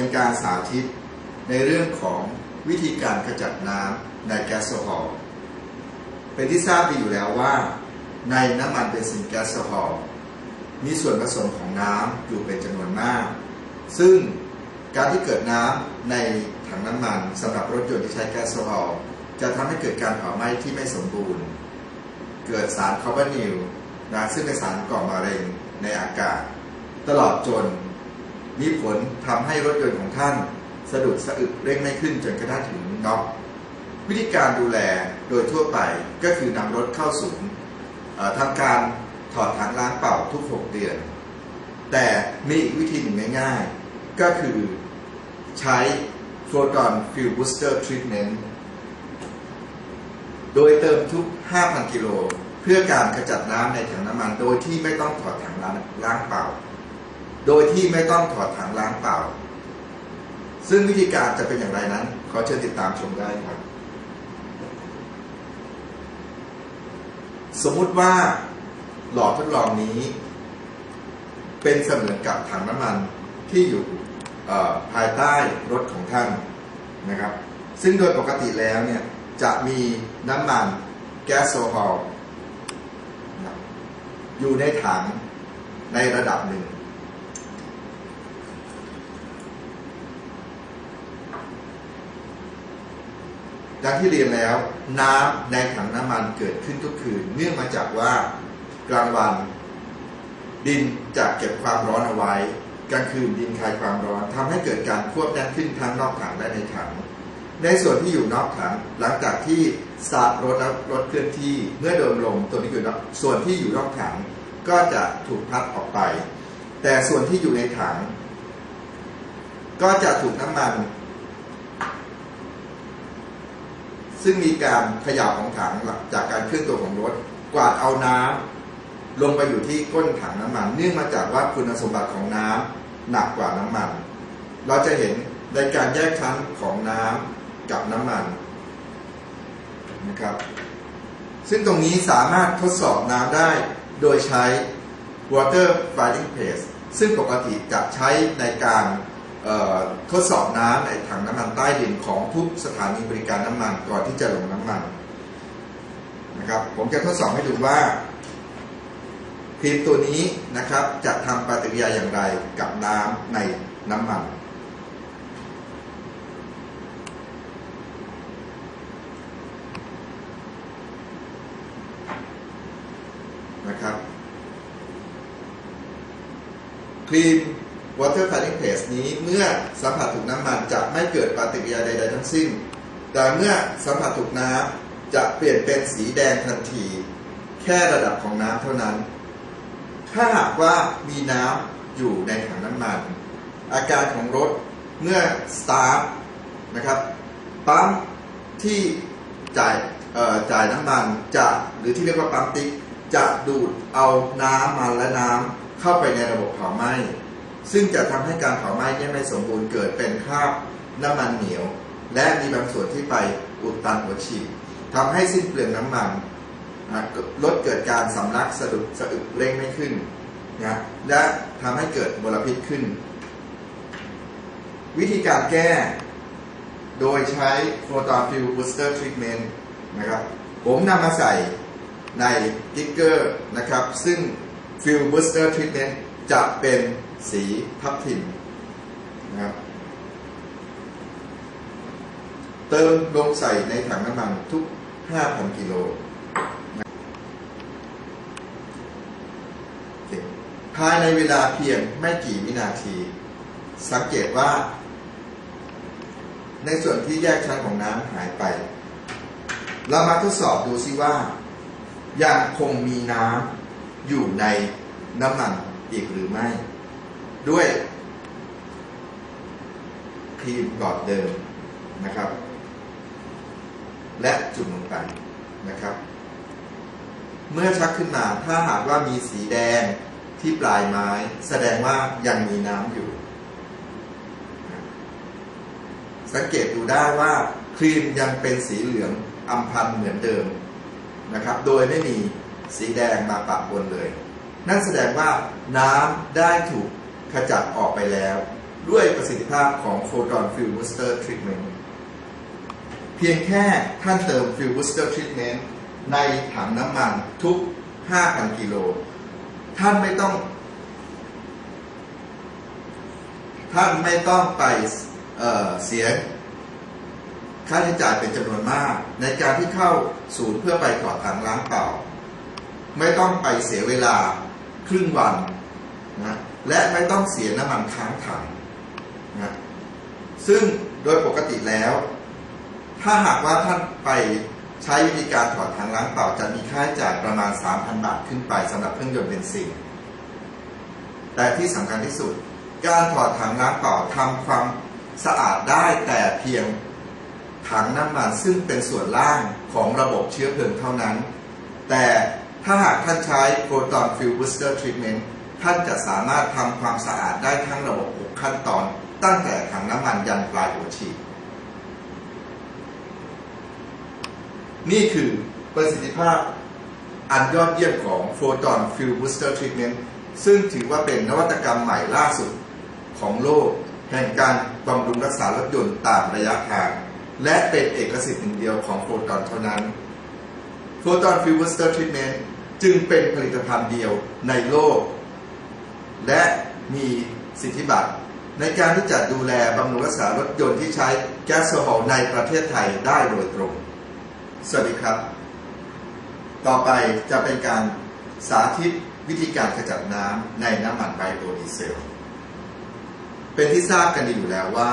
เป็นการสาธิต ในเรื่องของวิธีการขจัดน้ำในแก๊สโซฮอลเป็นที่ทราบดีอยู่แล้วว่า ในน้ำมันเบนซินแก๊สโซฮอลมีส่วนผสมของน้ำอยู่เป็นจำนวนมาก ซึ่งการที่เกิดน้ำในถังน้ำมันสำหรับรถยนต์ที่ใช้แก๊สโซฮอลจะทำให้เกิดการเผาไหม้ที่ไม่สมบูรณ์ เกิดสารคาร์บอนิลนะซึ่งเป็นสารก่อมะเร็งในอากาศ ตลอดจน มีผลทำให้รถยนต์ของท่านสะดุดสะอึกเร่งไม่ขึ้นจนกระทั่งถึงน็อกวิธีการดูแลโดยทั่วไปก็คือนำรถเข้าศูนย์ทำการถอดถังล้างเป่าทุก 6 เดือน แต่มีอีกวิธีหนึ่งง่ายๆ ก็คือใช้ Photon Fuel Booster Treatment โดยเติมทุก 5,000 กิโล เพื่อการขจัดน้ำในถังน้ำมัน โดยที่ไม่ต้องถอดถังล้างเปล่า โดยที่ไม่ต้องถอดถังล้างเปล่า ซึ่งวิธีการจะเป็นอย่างไรนั้น ขอเชิญติดตามชมได้ครับ สมมุติว่าหลอดทดลองนี้ เป็นเสมือนกับถังน้ำมันที่อยู่ภายใต้รถของท่านนะครับ ซึ่งโดยปกติแล้วเนี่ยจะมีน้ำมันแก๊สโซฮอลอยู่ในถังในระดับหนึ่ง ดังที่เรียนแล้วน้ำในถังน้ำมันเกิดขึ้นทุกคืนเนื่องมาจากว่ากลางวัน ดินจะเก็บความร้อนเอาไว้ กลางคืนดินคลายความร้อนทำให้เกิดการควบแน่นขึ้นทั้งนอกถังและในถัง ในส่วนที่อยู่นอกถังหลังจากที่สตาร์ทรถแล้วรถเคลื่อนที่เมื่อโดนลมตัวนี้อยู่นอกส่วนที่อยู่นอกถังก็จะถูกพัดออกไป แต่ส่วนที่อยู่ในถัง ก็จะถูกน้ำมัน ซึ่งมีการขยับของถังจากการเคลื่อนตัวของรถ กวาดเอาน้ำลงไปอยู่ที่ก้นถังน้ำมัน เนื่องมาจากว่าคุณสมบัติของน้ำหนักกว่าน้ำมัน เราจะเห็นในการแยกชั้นของน้ำกับน้ำมันนะครับ ซึ่งตรงนี้สามารถทดสอบน้ำได้โดยใช้ water filing paste ซึ่งปกติจะใช้ในการ ทดสอบน้ำในถังน้ำมันใต้ดินของทุกสถานีบริการน้ำมันก่อนที่จะลงน้ำมันนะครับผมจะทดสอบให้ดูว่าครีมตัวนี้นะครับจะทำปฏิกิริยาอย่างไรกับน้ำในน้ำมันนะครับครีม water filing paste นี้เมื่อสัมผัสถูกน้ำมันจะไม่เกิดปฏิกิริยาใด ๆ ทั้งสิ้น แต่เมื่อสัมผัสถูกน้ำจะเปลี่ยนเป็นสีแดงทันที แค่ระดับของน้ำเท่านั้น ถ้าหากว่ามีน้ำอยู่ในถังน้ำมัน อาการของรถเมื่อสตาร์ทนะครับปั๊มที่จ่ายจ่ายน้ำมันจะหรือที่เรียกว่าปั๊มติ๊กจะดูดเอาน้ำมันและน้ำเข้าไปในระบบเผาไหม้ ซึ่งจะทำให้การเผาไหม้นี่ไม่สมบูรณ์เกิดเป็นคราบน้ำมันเหนียว และมีบางส่วนที่ไปอุดตันหัวฉีดทำให้สิ้นเปลืองน้ำมันลดเกิดการสำลักสะดุดสะอึกเร่งไม่ขึ้นนะและทำให้เกิดมลพิษขึ้น วิธีการแก้ โดยใช้ Photon Fuel Booster Treatment นะครับผมนำมาใส่ในกิ๊กเกอร์นะครับ ซึ่ง Fuel Booster Treatment จะเป็น สีทับทิมนะครับ เติมลงใส่ในถังน้ำมันทุก 5,000 กิโลภายในเวลาเพียงไม่กี่วินาที สังเกตว่า ในส่วนที่แยกชั้นของน้ำหายไป เรามาทดสอบดูซิว่า ยังคงมีน้ำอยู่ในน้ำมันอีกหรือไม่ ด้วยครีมหลอดเดิมนะครับ และจุ่มลงไปนะครับ เมื่อชักขึ้นมาถ้าหากว่ามีสีแดงที่ปลายไม้ แสดงว่ายังมีน้ำอยู่ สังเกตดูได้ว่าครีมยังเป็นสีเหลืองอำพันเหมือนเดิมนะครับ โดยไม่มีสีแดงมาปะปนเลย นั่นแสดงว่าน้ำได้ถูก ขจัดออกไปแล้ว ด้วยประสิทธิภาพของ Photon Fuel Booster Treatment เพียงแค่ท่านเติม Fuel Booster Treatment ในถังน้ำมันทุก 5,000 กิโล ท่านไม่ต้อง ท่านไม่ต้องไปเเสียค่าใช้จ่ายเป็นจำนวนมาก ในการที่เข้าศูนย์เพื่อไปถอดถังล้างเปล่า ไม่ต้องไปเสียเวลาครึ่งวันนะ และไม่ต้องเสียน้ำมันค้างถังนะซึ่งโดยปกติแล้ว ถ้าหากว่าท่านไปใช้วิธีการถอดถังล้างเปล่าจะมีค่าใช้จ่ายประมาณ 3,000 บาทขึ้นไปสำหรับเครื่องยนต์เบนซินแต่ที่สำคัญที่สุด การถอดถังล้างเปล่าทำความสะอาดได้แต่เพียงถังน้ำมันซึ่งเป็นส่วนล่างของระบบเชื้อเพลิงเท่านั้น แต่ถ้าหากท่านใช้ Proton Fuel Booster Treatment ท่านจะสามารถทำความสะอาดได้ทั้งระบบ6ขั้นตอน ตั้งแต่ถังน้ำมันยันปลายหัวฉีดนี่คือประสิทธิภาพอันยอดเยี่ยมของ Photon Fuel Booster Treatment ซึ่งถือว่าเป็นนวัตกรรมใหม่ล่าสุดของโลก แห่งการบำรุงรักษารถยนต์ตามระยะทาง และเป็นเอกสิทธิ์หนึ่งเดียวของโฟตอนเท่านั้น Photon Fuel Booster Treatment จึงเป็นผลิตภัณฑ์เดียวในโลก และมีสิทธิบัตรในการที่จะดูแลบำรุงรักษารถยนต์ที่ใช้แก๊สโซฮอลในประเทศไทยได้โดยตรง สวัสดีครับ ต่อไปจะเป็นการสาธิตวิธีการขจัดน้ำในน้ำมันไบโอดีเซล เป็นที่ทราบกันดีอยู่แล้วว่า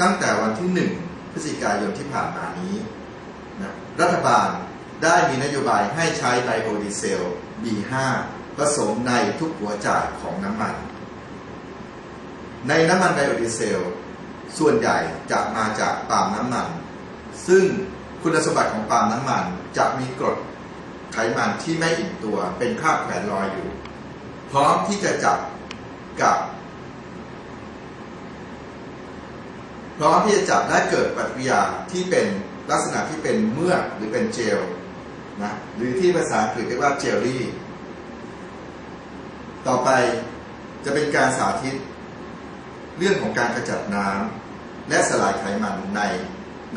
ตั้งแต่วันที่ 1 พฤศจิกายนที่ผ่านมานี้นะรัฐบาลได้มีนโยบายให้ใช้ไบโอดีเซล B5 ผสมในทุกหัวจ่ายของน้ำมัน ในน้ำมันไบโอดีเซล ส่วนใหญ่จะมาจากปาล์มน้ำมัน ซึ่งคุณสมบัติของปาล์มน้ำมันจะมีกรดไขมันที่ไม่อิ่มตัวเป็นคราบแขวนลอยอยู่ พร้อมที่จะจับกับพร้อมที่จะจับและเกิดปฏิกิริยาที่เป็นลักษณะที่เป็นเมือกหรือเป็นเจลนะหรือที่ภาษาอังกฤษเรียกว่าเจลลี่ ต่อไปจะเป็นการสาธิต เรื่องของการขจัดน้ำและสลายไขมันใน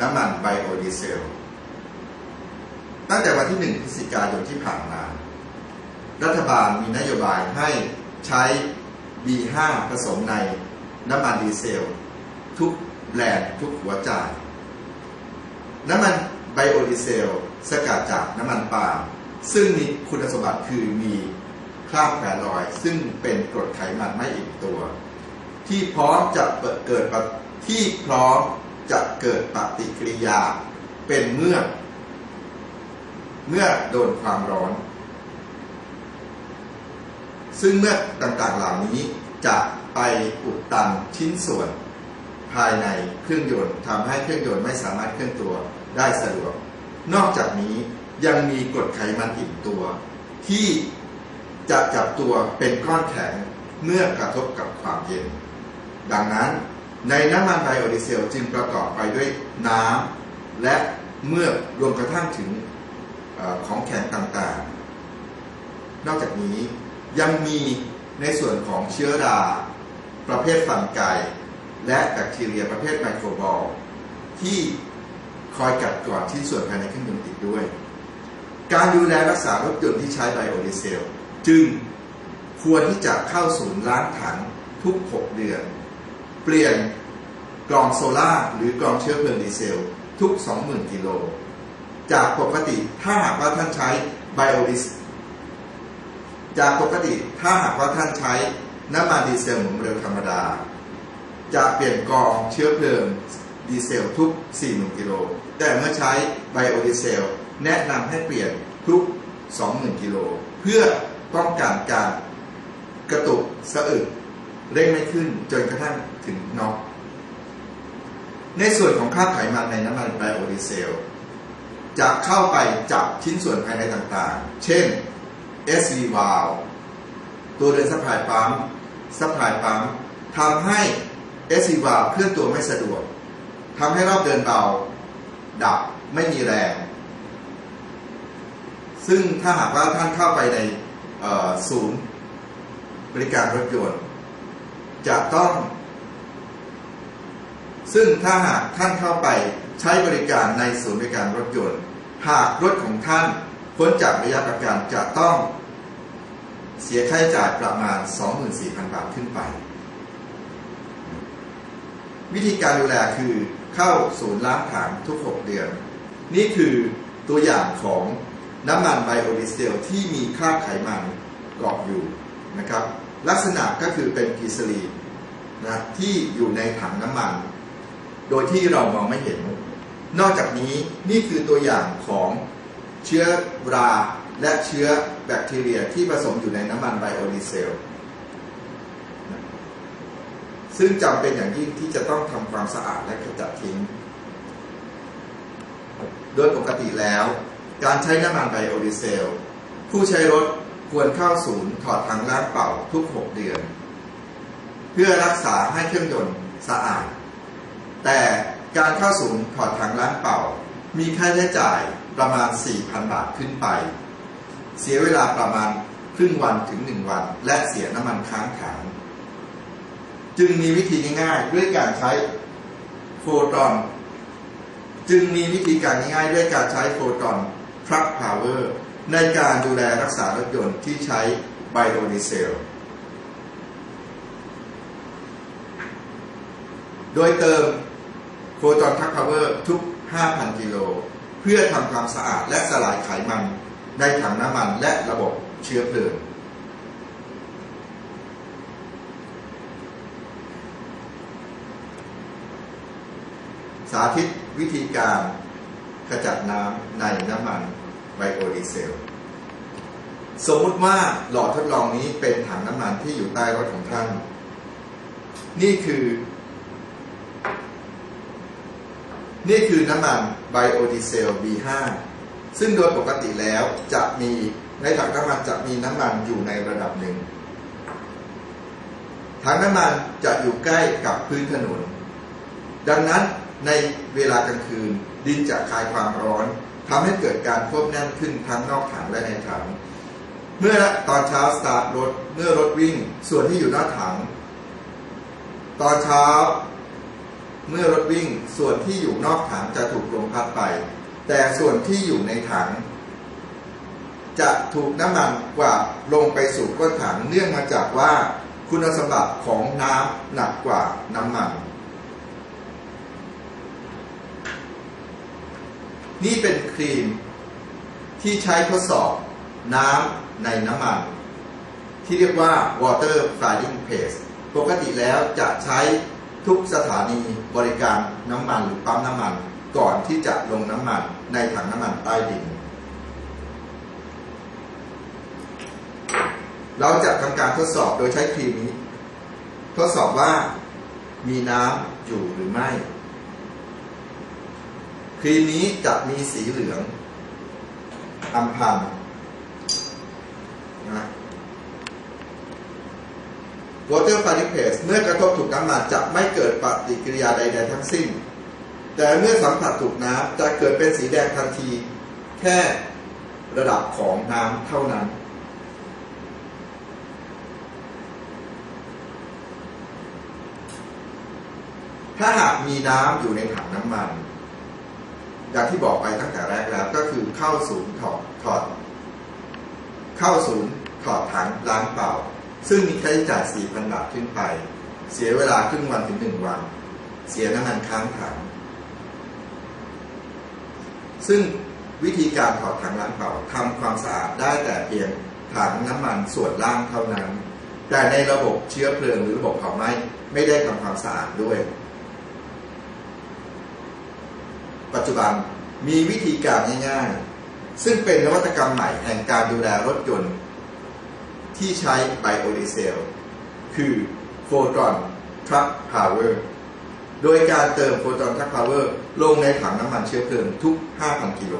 น้ำมันไบโอดีเซล ตั้งแต่วันที่ 1 พฤศจิกายนที่ผ่านมา รัฐบาลมีนโยบายให้ใช้ B5 ผสมในน้ำมันดีเซล ทุกแบรนด์ทุกหัวจ่าย น้ำมันไบโอดีเซล สกัดจากน้ำมันปาล์มซึ่งมีคุณสมบัติคือมี คราบแผลลอยซึ่งเป็นกรดไขมันไม่อิ่มตัว ที่พร้อมจะเกิดที่พร้อมจะเกิดปฏิกิริยาเป็นเมื่อ เมื่อโดนความร้อน ซึ่งเมื่อต่างๆเหล่านี้จะไปอุดตันชิ้นส่วน ภายในเครื่องยนต์ทำให้เครื่องยนต์ไม่สามารถเคลื่อนตัวได้สะดวก นอกจากนี้ยังมีกรดไขมันอิ่มตัว ที่ จะจับตัวเป็นก้อนแข็งเมื่อกระทบกับความเย็น ดังนั้นในน้ำมันไบโอดีเซลจึงประกอบไปด้วยน้ำและเมื่อรวมกระทั่งถึงอของแข็งต่างๆ นอกจากนี้ยังมีในส่วนของเชื้อรา ประเภทฟันไกและแบคทีเรียประเภทไมโครบอล ที่คอยกัดกร่อนชิ้นส่วนภายในเครื่องยนต์อีกด้วย การดูแลรักษารถยนต์ที่ใช้ไบโอดีเซล จึงควรที่จะเข้าศูนย์ล้างถังทุก 6 เดือน เปลี่ยนกล่องโซล่าหรือกล่องเชื้อเพลิงดีเซล ทุก 20,000 กิโล จากปกติถ้าหากว่าท่านใช้ไบโอดีเซลจากปกติถ้าหากว่าท่านใช้น้ำมันดีเซลหมุนเร็วธรรมดา จะเปลี่ยนกองเชื้อเพลิงดีเซลทุก 40,000 กิโล แต่เมื่อใช้ไบโอดีเซล แนะนำให้เปลี่ยนทุก 20,000 กิโล เพื่อ ป้องกันการกระตุกสะอึกเร่งไม่ขึ้นจนกระทั่งถึงน็อกในส่วนของค่าไขมันในน้ำมันไบโอดีเซล จะเข้าไปจับชิ้นส่วนภายในต่างๆ เช่น SV valve ตัวเดินสะพายปั๊มสะพายปั๊มทำให้ SV valve เคลื่อนตัวไม่สะดวกทำให้รอบเดินเบา ดับไม่มีแรง ซึ่งถ้าหากว่าท่านเข้าไปใน ศูนย์บริการรถยนต์ จะต้อง ซึ่งถ้าหากท่านเข้าไปใช้บริการในศูนย์บริการรถยนต์ หากรถของท่านพ้นจากระยะประกันจะต้องเสียค่าใช้จ่ายประมาณ 24,000 บาทขึ้นไป วิธีการดูแลคือเข้าศูนย์ล้างถังทุก 6 เดือน นี่คือตัวอย่างของ น้ำมันไบโอดีเซลที่มีคราบไขมันเกาะอยู่นะครับลักษณะก็คือเป็นกีซลีนนะที่อยู่ในถังน้ำมัน โดยที่เรามองไม่เห็น นอกจากนี้นี่คือตัวอย่างของเชื้อราและเชื้อแบคทีเรียที่ผสมอยู่ในน้ำมันไบโอดีเซล ซึ่งจำเป็นอย่างยิ่งที่จะต้องทำความสะอาดและขจัดทิ้ง โดยปกติแล้ว การใช้น้ำมันไบโอดีเซล ผู้ใช้รถควรเข้าศูนย์ถอดถังล้างเป่าทุก 6 เดือน เพื่อรักษาให้เครื่องยนต์สะอาด แต่การเข้าศูนย์ถอดถังล้างเป่า มีค่าใช้จ่ายประมาณ 4,000 บาทขึ้นไป เสียเวลาประมาณครึ่งวันถึง 1 วัน และเสียน้ำมันค้างถังจึงมีวิธีง่ายๆด้วยการใช้โฟตอน จึงมีวิธีการง่ายๆด้วยการใช้โฟตอน ทรัคพาวเวอร์ในการดูแลรักษารถยนต์ที่ใช้ไบโอดีเซล โดยเติมโฟตอนทักพาวเวอร์ทุก 5,000 กิโล เพื่อทำความสะอาดและสลายไขมันในถังน้ำมันและระบบเชื้อเพลิง สาธิตวิธีการ ขจัดน้ำในน้ำมันไบโอดีเซล สมมุติว่าหลอดทดลองนี้เป็นถังน้ำมันที่อยู่ใต้รถของท่าน นี่คือ นี่คือน้ำมันไบโอดีเซล B5 ซึ่งโดยปกติแล้วจะมีในถังน้ำมันจะมีน้ำมันอยู่ในระดับหนึ่งถังน้ำมันจะอยู่ใกล้กับพื้นถนน ดังนั้นในเวลากลางคืน ดินจะคายความร้อนทำให้เกิดการควบแน่นขึ้นทั้งนอกถังและในถัง เมื่อตอนเช้าสตาร์ทรถเมื่อรถวิ่งส่วนที่อยู่หน้าถัง ตอนเช้า เมื่อรถวิ่งส่วนที่อยู่นอกถังจะถูกลมพัดไป แต่ส่วนที่อยู่ในถัง จะถูกน้ำมันกว่าลงไปสู่ก้นถังเนื่องมาจากว่าคุณสมบัติของน้ำหนักกว่าน้ำมัน นี่เป็นครีมที่ใช้ทดสอบน้ำในน้ำมัน ที่เรียกว่า water filling paste ปกติแล้วจะใช้ทุกสถานีบริการน้ำมันหรือปั๊มน้ำมัน ก่อนที่จะลงน้ำมันในถังน้ำมันใต้ดิน เราจะทำการทดสอบโดยใช้ครีมนี้ ทดสอบว่ามีน้ำอยู่หรือไม่ ครีมนี้จะมีสีเหลืองอำพันนะ Water f i l i n g Paste เมื่อกระทบถูกน้ำมันจะไม่เกิดปฏิกิริยาใดๆทั้งสิ้น แต่เมื่อสัมผัสถูกน้ำจะเกิดเป็นสีแดงทันที แค่ระดับของน้ำเท่านั้น ถ้าหากมีน้ำอยู่ในถังน้ำมัน อย่างที่บอกไปตั้งแต่แรกแล้ว ก็คือเข้าศูนย์ถอดถอด เข้าศูนย์ถอดถังล้างเปล่า ซึ่งมีค่าใช้จ่าย4,000 บาทขึ้นไป เสียเวลาครึ่งวันถึงหนึ่งวัน เสียน้ำมันค้างถัง ซึ่งวิธีการถอดถังล้างเปล่าทำความสะอาดได้แต่เพียงถังน้ำมันส่วนล่างเท่านั้น แต่ในระบบเชื้อเพลิงหรือระบบเผาไหม้ไม่ได้ทำความสะอาดด้วย ปัจจุบันมีวิธีการง่ายๆ ซึ่งเป็นนวัตกรรมใหม่แห่งการดูแลรถยนต์ ที่ใช้ไบโอดีเซล คือ Photon Truck Power โดยการเติม Photon Truck Power ลงในถังน้ำมันเชื้อเพลิงทุก 5,000 กิโล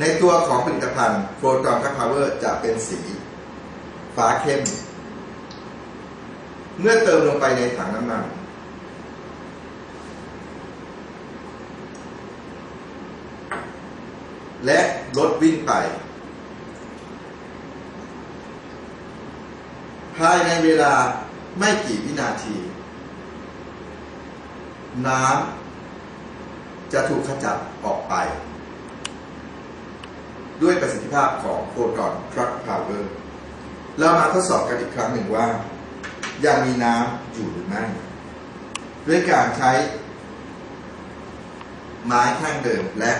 ในตัวของผลิตภัณฑ์ Photon Truck Power จะเป็นสี ฟ้าเข้ม เมื่อเติมลงไปในถังน้ำมัน และรถวิ่งไป ภายในเวลาไม่กี่วินาที น้ำจะถูกขจัดออกไป ด้วยประสิทธิภาพของโฟตอนทรัคพาวเวอร์เรามาทดสอบกันอีกครั้งหนึ่งว่า ยังมีน้ำอยู่หรือไม่ด้วยการใช้ไม้แท่งเดิมและ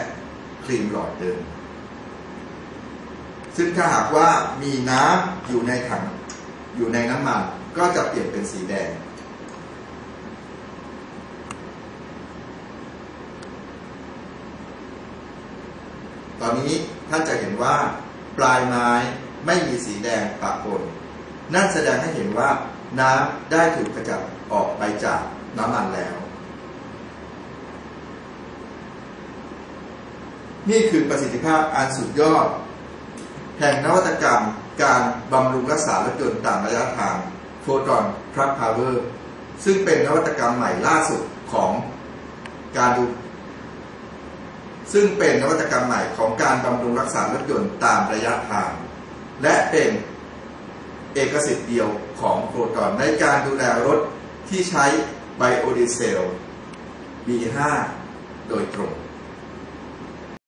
ครีมหลอดเดิม ซึ่งถ้าหากว่ามีน้ำอยู่ในถังอยู่ในน้ำมันก็จะเปลี่ยนเป็นสีแดง ตอนนี้ท่านจะเห็นว่า ปลายไม้ไม่มีสีแดงปะปนนั่นแสดงให้เห็นว่าน้ำได้ถูกกระจัดออกไปจากน้ำมันแล้ว นี่คือประสิทธิภาพอันสุดยอด แห่งนวัตกรรมการบำรุงรักษารถยนต์ตามระยะทางโฟตอนทรัคพาวเวอร์ซึ่งเป็นนวัตกรรมใหม่ล่าสุดของการดู ซึ่งเป็นนวัตกรรมใหม่ของการบำรุงรักษารถยนต์ตามระยะทาง และเป็นเอกสิทธิ์เดียวของโฟตอนในการดูแลรถที่ใช้ไบโอดีเซล B5 โดยตรง